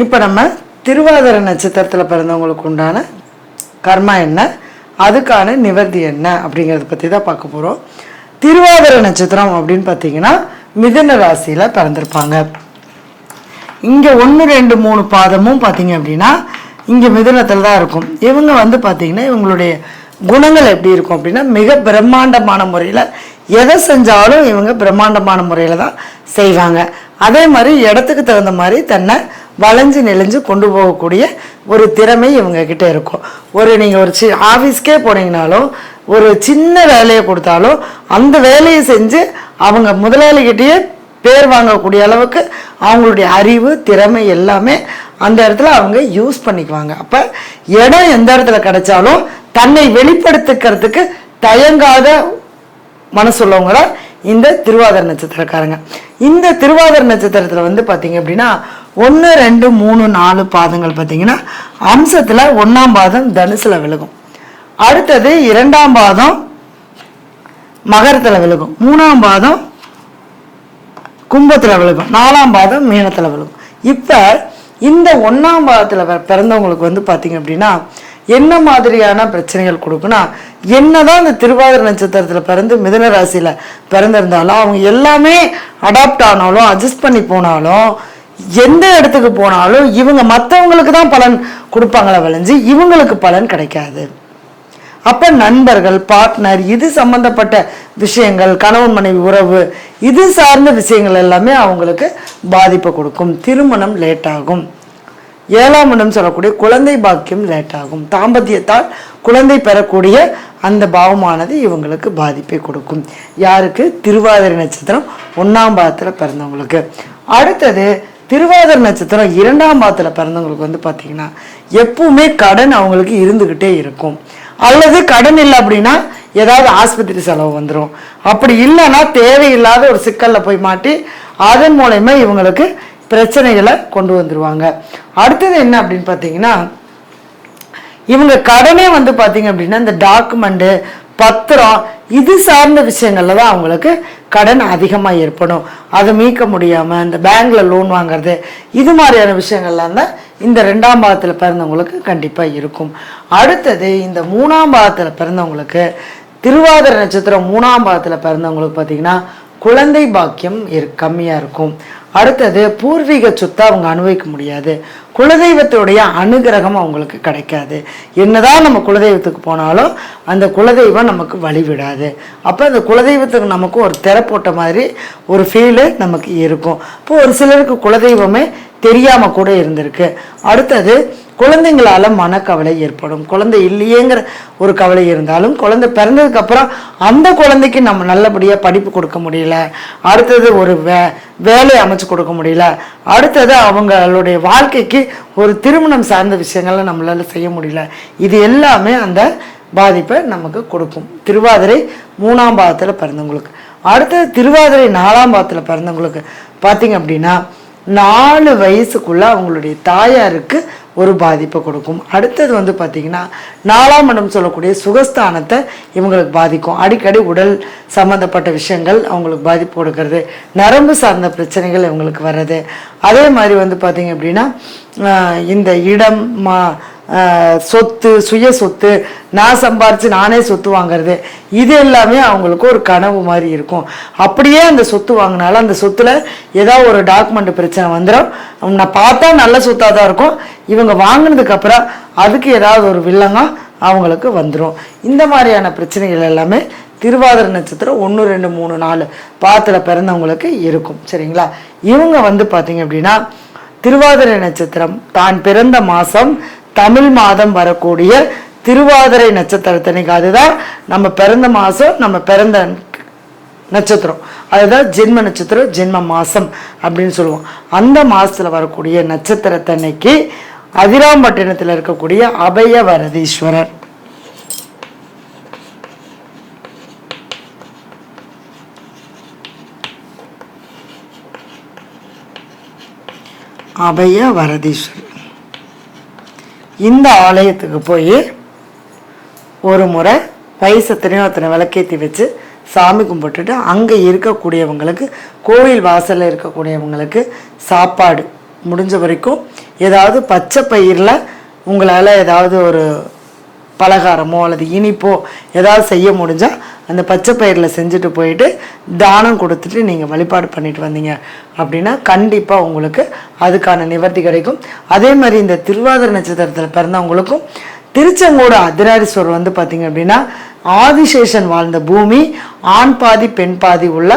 இப்போ நம்ம திருவாதிர நட்சத்திரத்தில் பிறந்தவங்களுக்கு உண்டான கர்மா என்ன? அதுக்கான நிவர்த்தி என்ன? அப்படிங்கிறத பற்றி தான் பார்க்க போகிறோம் திருவாதிர நட்சத்திரம் அப்படின்னு பார்த்தீங்கன்னா மிதுன ராசியில் பிறந்திருப்பாங்க. இங்கே ஒன்று ரெண்டு மூணு பாதமும் பார்த்தீங்க அப்படின்னா இங்கே மிதுனத்தில் தான் இருக்கும். இவங்க வந்து பார்த்தீங்கன்னா இவங்களுடைய குணங்கள் எப்படி இருக்கும் அப்படின்னா மிக பிரம்மாண்டமான முறையில் எதை செஞ்சாலும் இவங்க பிரம்மாண்டமான முறையில் தான் செய்வாங்க. அதே மாதிரி இடத்துக்கு தகுந்த மாதிரி தன்னை வளைஞ்சு நெளிஞ்சு கொண்டு போகக்கூடிய ஒரு திறமை இவங்கக்கிட்ட இருக்கும். ஒரு நீங்கள் ஒரு சி ஆஃபீஸ்க்கே போனீங்கனாலும் ஒரு சின்ன வேலையை கொடுத்தாலும் அந்த வேலையை செஞ்சு அவங்க முதலாளிகிட்டேயே பேர் வாங்கக்கூடிய அளவுக்கு அவங்களுடைய அறிவு திறமை எல்லாமே அந்த இடத்துல அவங்க யூஸ் பண்ணிக்குவாங்க. அப்போ இடம் எந்த இடத்துல கிடைச்சாலும் தன்னை வெளிப்படுத்திக்கிறதுக்கு தயங்காத மனசுள்ளவங்களை இந்த திருவாதிரை நட்சத்திரக்காரங்க. இந்த திருவாதிரை நட்சத்திரத்தில் வந்து பார்த்தீங்க அப்படின்னா ஒன்று ரெண்டு மூணு நாலு பாதங்கள் பார்த்தீங்கன்னா அம்சத்தில் ஒன்றாம் பாதம் தனுசில் விழுகும். அடுத்தது இரண்டாம் பாதம் மகரத்தில் விழுகும். மூணாம் பாதம் கும்பத்தில் விழுகும். நாலாம் பாதம் மீனத்தில் விழுகும். இப்போ இந்த ஒன்றாம் பாதத்தில் பிறந்தவங்களுக்கு வந்து பார்த்தீங்க அப்படின்னா என்ன மாதிரியான பிரச்சனைகள் கொடுக்குன்னா என்னதான் இந்த திருவாதிரை நட்சத்திரத்தில் பிறந்து மிதன ராசியில் பிறந்திருந்தாலும் அவங்க எல்லாமே அடாப்ட் ஆனாலும் அட்ஜஸ்ட் பண்ணி போனாலும் எந்த இடத்துக்கு போனாலும் இவங்க மற்றவங்களுக்கு தான் பலன் கொடுப்பாங்களே விளைஞ்சு இவங்களுக்கு பலன் கிடைக்காது. அப்போ நண்பர்கள் பார்ட்னர் இது சம்மந்தப்பட்ட விஷயங்கள் கணவன் மனைவி உறவு இது சார்ந்த விஷயங்கள் எல்லாமே அவங்களுக்கு பாதிப்பை கொடுக்கும். திருமணம் லேட் ஆகும். ஏழாம் இடம் சொல்லக்கூடிய குழந்தை பாக்கியம் லேட் ஆகும். தாம்பத்தியத்தால் குழந்தை பெறக்கூடிய அந்த பாவமானது இவங்களுக்கு பாதிப்பை கொடுக்கும். யாருக்கு? திருவாதிரை நட்சத்திரம் ஒன்றாம் பாதத்தில் பிறந்தவங்களுக்கு. அடுத்தது திருவாதிரை நட்சத்திரம் இரண்டாம் பாதத்தில் பிறந்தவங்களுக்கு வந்து பார்த்தீங்கன்னா எப்பவுமே கடன் அவங்களுக்கு இருந்துக்கிட்டே இருக்கும். அல்லது கடன் இல்லை அப்படின்னா ஏதாவது ஆஸ்பத்திரி செலவு வந்துடும் அப்படி இல்லைன்னா தேவையில்லாத ஒரு சிக்கலில் போய் மாட்டி அதன் மூலயமா இவங்களுக்கு பிரச்சனைகளை கொண்டு வந்துடுவாங்க அடுத்தது என்ன அப்படின்னு பார்த்தீங்கன்னா இவங்க கடனே வந்து பார்த்தீங்க அப்படின்னா இந்த டாக்குமெண்ட்டு பத்திரம் இது சார்ந்த விஷயங்களில் தான் அவங்களுக்கு கடன் அதிகமாக ஏற்படும். அதை மீட்க முடியாமல் இந்த பேங்கில் லோன் வாங்குறது இது மாதிரியான விஷயங்கள்லாம் தான் இந்த ரெண்டாம் பாகத்தில் பிறந்தவங்களுக்கு கண்டிப்பாக இருக்கும். அடுத்தது இந்த மூணாம் பாகத்தில் பிறந்தவங்களுக்கு திருவாதிரை நட்சத்திரம் மூணாம் பாகத்தில் பிறந்தவங்களுக்கு பார்த்தீங்கன்னா குழந்தை பாக்கியம் இரு கம்மியாக இருக்கும். அடுத்தது பூர்வீக சொத்தை அவங்க அனுபவிக்க முடியாது. குலதெய்வத்துடைய அனுகிரகம் அவங்களுக்கு கிடைக்காது. என்னதான் நம்ம குலதெய்வத்துக்கு போனாலும் அந்த குலதெய்வம் நமக்கு வழிவிடாது. அப்போ அந்த குலதெய்வத்துக்கு நமக்கு ஒரு திரை போட்ட மாதிரி ஒரு ஃபீலு நமக்கு இருக்கும். இப்போ ஒரு சிலருக்கு குலதெய்வமே தெரியாமல் கூட இருந்திருக்கு. அடுத்தது குழந்தைங்களால மனக்கவலை ஏற்படும். குழந்தை இல்லையேங்கிற ஒரு கவலை இருந்தாலும் குழந்தை பிறந்ததுக்கப்புறம் அந்த குழந்தைக்கு நம்ம நல்லபடியாக படிப்பு கொடுக்க முடியல. அடுத்தது ஒரு வே வேலை அமைச்சு கொடுக்க முடியல. அடுத்தது அவங்களுடைய வாழ்க்கைக்கு ஒரு திருமணம் சார்ந்த விஷயங்களை நம்மளால் செய்ய முடியல. இது எல்லாமே அந்த பாதிப்பை நமக்கு கொடுக்கும். திருவாதிரை மூணாம் பாதத்தில் பிறந்தவங்களுக்கு. அடுத்தது திருவாதிரை நாலாம் பாதத்தில் பிறந்தவங்களுக்கு. பார்த்தீங்க அப்படின்னா நாலு வயசுக்குள்ளே அவங்களுடைய தாயாருக்கு ஒரு பாதிப்பை கொடுக்கும். அடுத்தது வந்து பார்த்திங்கன்னா நாலாம் இடம் சொல்லக்கூடிய சுகஸ்தானத்தை இவங்களுக்கு பாதிக்கும். அடிக்கடி உடல் சம்மந்தப்பட்ட விஷயங்கள் அவங்களுக்கு பாதிப்பு கொடுக்கறது. நரம்பு சார்ந்த பிரச்சனைகள் இவங்களுக்கு வர்றது. அதே மாதிரி வந்து பார்த்திங்க அப்படின்னா இந்த இடம் மா சொத்து சுய சொத்து நான் சம்பாரித்து நானே சொத்து வாங்குறது. இது எல்லாமே அவங்களுக்கு ஒரு கனவு மாதிரி இருக்கும். அப்படியே அந்த சொத்து வாங்கினாலும் அந்த சொத்துல ஏதாவது ஒரு டாக்குமெண்ட் பிரச்சனை வந்துடும் நான் பார்த்தா நல்ல சொத்தாக தான் இருக்கும். இவங்க வாங்கினதுக்கப்புறம் அதுக்கு ஏதாவது ஒரு வில்லங்கம் அவங்களுக்கு வந்துடும் இந்த மாதிரியான பிரச்சனைகள் எல்லாமே திருவாதிர நட்சத்திரம் ஒன்று ரெண்டு மூணு நாலு பாத்தில் பிறந்தவங்களுக்கு இருக்கும். சரிங்களா? இவங்க வந்து பார்த்தீங்க அப்படின்னா திருவாதிரை நட்சத்திரம் தான் பிறந்த மாதம் தமிழ் மாதம் வரக்கூடிய திருவாதிரை நட்சத்திரத்தன்னைக்கு அதுதான் நம்ம பிறந்த மாதம் நம்ம பிறந்த நட்சத்திரம். அதுதான் ஜென்ம நட்சத்திரம் ஜென்ம மாதம் அப்படின்னு சொல்லுவோம். அந்த மாதத்தில் வரக்கூடிய நட்சத்திரத்தன்னைக்கு அதிராம்பட்டினத்தில் இருக்கக்கூடிய அபய வரதீஸ்வரர் அபய வரதீஸ்வரர் இந்த ஆலயத்துக்கு போய் ஒரு முறை வயசு எத்தனையோ அத்தனை விளக்கேற்றி வச்சு சாமி கும்பிட்டுட்டு அங்கே இருக்கக்கூடியவங்களுக்கு கோவில் வாசலில் இருக்கக்கூடியவங்களுக்கு சாப்பாடு முடிஞ்ச வரைக்கும் ஏதாவது பச்சை பயிரில் உங்களால் ஏதாவது ஒரு பலகாரமோ அல்லது இனிப்போ ஏதாவது செய்ய முடிஞ்சால் அந்த பச்சை பயிரில் செஞ்சுட்டு போயிட்டு தானம் கொடுத்துட்டு நீங்கள் வழிபாடு பண்ணிட்டு வந்தீங்க. அப்படின்னா கண்டிப்பாக உங்களுக்கு அதுக்கான நிவர்த்தி கிடைக்கும். அதே மாதிரி இந்த திருவாதிர நட்சத்திரத்தில் பிறந்தவங்களுக்கும் திருச்செங்கோடு அதிராரீஸ்வரர் வந்து பார்த்தீங்க அப்படின்னா ஆதிசேஷன் வாழ்ந்த பூமி ஆண் பாதி பெண் பாதி உள்ள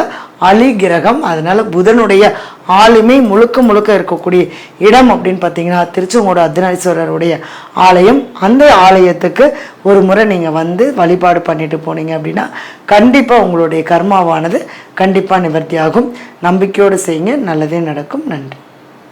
அலி கிரகம். அதனால புதனுடைய ஆளுமை முழுக்க முழுக்க இருக்கக்கூடிய இடம் அப்படின்னு பார்த்தீங்கன்னா திருச்செங்கோடு அர்த்தநாரீஸ்வரருடைய ஆலயம். அந்த ஆலயத்துக்கு ஒரு முறை நீங்கள் வந்து வழிபாடு பண்ணிட்டு போனீங்க அப்படின்னா கண்டிப்பாக உங்களுடைய கர்மாவானது கண்டிப்பாக நிவர்த்தியாகும். நம்பிக்கையோடு செய்யுங்க. நல்லதே நடக்கும். நன்றி.